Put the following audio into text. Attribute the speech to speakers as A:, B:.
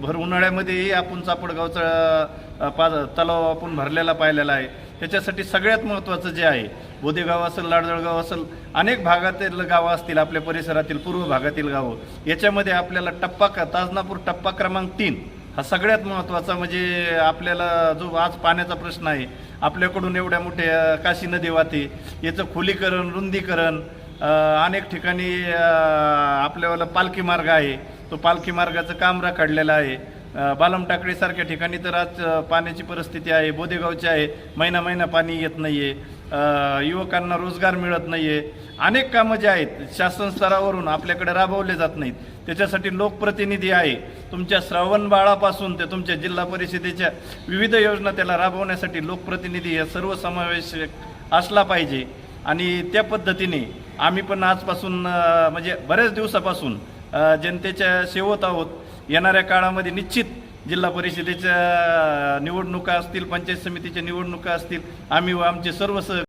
A: भर उन्हाळ्यामध्येही आपण चापडगावचा पाज पा तलाव आपण भरलेला पाहिलेला आहे. त्याच्यासाठी सगळ्यात महत्त्वाचं जे आहे बोदेगाव असेल लाडजळगाव असेल अनेक भागातील गावं असतील आपल्या परिसरातील पूर्व भागातील गावं याच्यामध्ये आपल्याला टप्पा क- ताजनापूर टप्पा क्रमांक तीन हा सगळ्यात महत्त्वाचा म्हणजे आपल्याला जो आज पाण्याचा प्रश्न आहे आपल्याकडून एवढ्या मोठ्या काशी नदी वाहते याचं खोलीकरण रुंदीकरण अनेक ठिकाणी आपल्याला पालखी मार्ग आहे. तो पालखी मार्गाचं काम रखडलेलं आहे. बालम टाकडीसारख्या ठिकाणी तर आज पाण्याची परिस्थिती आहे बोदेगावची आहे. महिना महिना पाणी येत नाही आहे युवकांना रोजगार मिळत नाही आहे अनेक कामं जे आहेत शासन स्तरावरून आपल्याकडे राबवले जात नाहीत. त्याच्यासाठी लोकप्रतिनिधी आहे. तुमच्या श्रावण बाळापासून ते तुमच्या जिल्हा परिषदेच्या विविध योजना त्याला राबवण्यासाठी लोकप्रतिनिधी हे सर्वसमावेशक असला पाहिजे. आणि त्या पद्धतीने आम्ही पण आजपासून म्हणजे बऱ्याच दिवसापासून जनतेच्या सेवत आहोत. येणाऱ्या काळामध्ये निश्चित जिल्हा परिषदेच्या निवडणुका असतील पंचायत समितीच्या निवडणुका असतील आम्ही व आमचे सर्व सह